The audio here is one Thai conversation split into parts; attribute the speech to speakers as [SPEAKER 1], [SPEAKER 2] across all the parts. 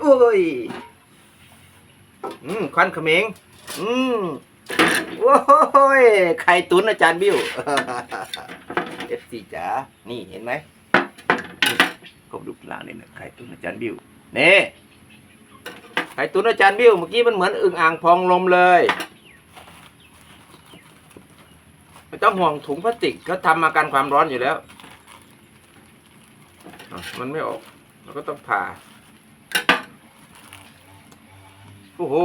[SPEAKER 1] โอ้ย อืมควันเขมง อืมโอ้ย ไข่ตุ๋นอาจารย์บิวเอฟซีจ๋า นี่เห็นไหมนี่ครบดูกลางนี่นะไข่ตุ๋นอาจารย์บิวนี่ไข่ตุ๋นอาจารย์บิวเมื่อกี้มันเหมือนอึ่งอ่างพองลมเลยไม่ต้องห่วงถุงพลาสติกเขาทำมากันความร้อนอยู่แล้ว มันไม่ออกเราก็ต้องผ่า โอ้โห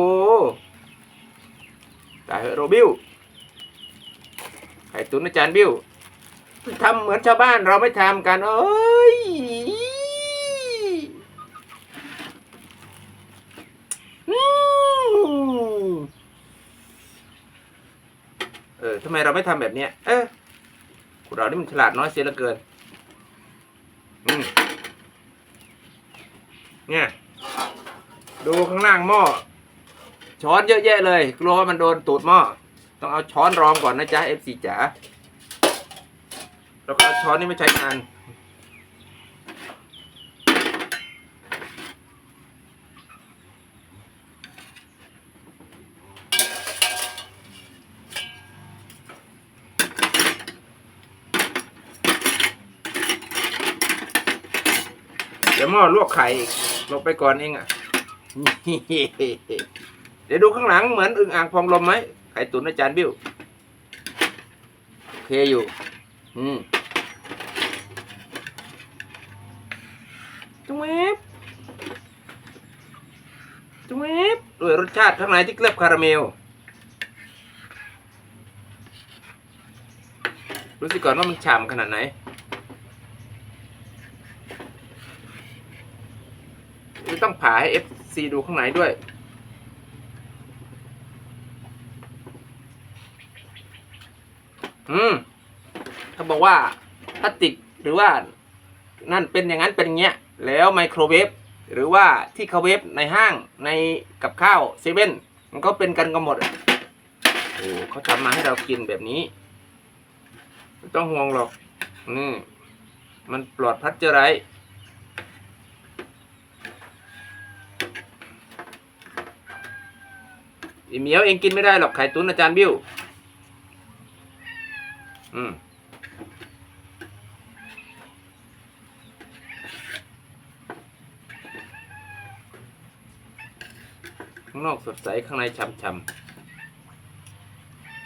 [SPEAKER 1] ตายเหอะโรบิวไข่ตุนอาจารย์บิวทำเหมือนชาวบ้านเราไม่ทำกันเอ้ยอืมเออทำไมเราไม่ทำแบบเนี้ย เออพวกเรานี่มันฉลาดน้อยเสียเหลือเกิน อืม เนี่ย ดูข้างล่างหม้อ ช้อนเยอะแยะเลย กลัวว่ามันโดนตูดหม้อ ต้องเอาช้อนรองก่อนนะจ๊ะ FC จ๋าแล้วก็ช้อนนี่ไม่ใช้งาน หม้อลวกไข่อีกลงไปก่อนเองอะ เดี๋ยวดูข้างหลังเหมือนอึ่งอ่างพองลมไหมไข่ตุ๋นอาจารย์บิ้วโอเคอยู่ อืมจุ๊บจุ๊บด้วยรสชาติข้างในที่เคลือบคาราเมลรู้สิก่อนว่ามันฉ่ำขนาดไหน ต้องผ่าให้ FC ดูข้างในด้วย อืมเขาบอกว่าพลาสติกหรือว่านั่นเป็นอย่างนั้นเป็นอย่างเงี้ย แล้วไมโครเวฟหรือว่าที่เขาเวฟในห้างในกับข้าวเซเว่นมันก็เป็นกันกันหมดอะโอ้เขาทำมาให้เรากินแบบนี้ไม่ต้องห่วงหรอกนี่มันปลอดพัชเจอร์ไร อีเหมียวเองกินไม่ได้หรอกไข่ตุ้นอาจารย์บิ้ว อืมข้างนอกสดใสข้างในช่ำๆ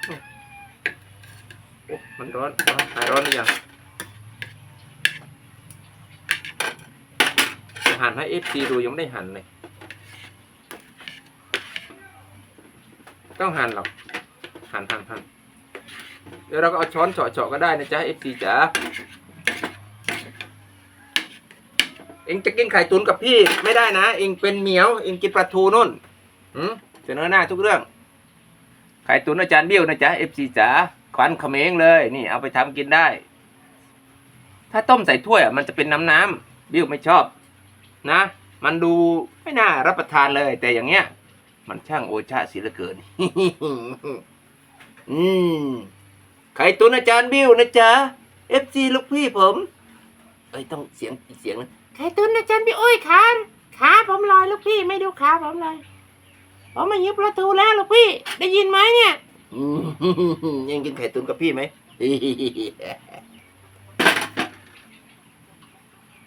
[SPEAKER 1] โอ้โอ้มันร้อนร้อนหายร้อนหรือยังจะหั่นให้เอฟซีดูยังไม่ได้หั่นเลย ต้องหั่นหรอกหั่นหั่นหั่นเดี๋ยวเราก็เอาช้อนเฉาะๆก็ได้นะจ๊ะ FC จ๋าเองจะกินไข่ตุนกับพี่ไม่ได้นะ เองเป็นเหมียว เองกินปลาทูนุ่นหืมเสนอหน้าทุกเรื่อง ไข่ตุนอาจารย์เบี้ยวนะจ๊ะ FC จ๋าควันเขมงเลย นี่เอาไปทำกินได้ ถ้าต้มใส่ถ้วยอะมันจะเป็นน้ำน้ำๆบิ้วไม่ชอบ นะ มันดูไม่น่ารับประทานเลย แต่อย่างเงี้ย มันช่างโอชาเสียเหลือเกิน อืมไข่ตุนอาจารย์บิ้วนะจ๊ะ FC ลูกพี่ผม เอ้ยต้องเสียงอีกเสียงนะ
[SPEAKER 2] ไข่ตุนอาจารย์พี่อุ้ยขาขาผมลอยลูกพี่ไม่ดูขาผมเลยผมมายึดประตูแล้วลูกพี่ ได้ยินไหมเนี่ย
[SPEAKER 1] อืมยังกินไข่ตุนกับพี่ไหม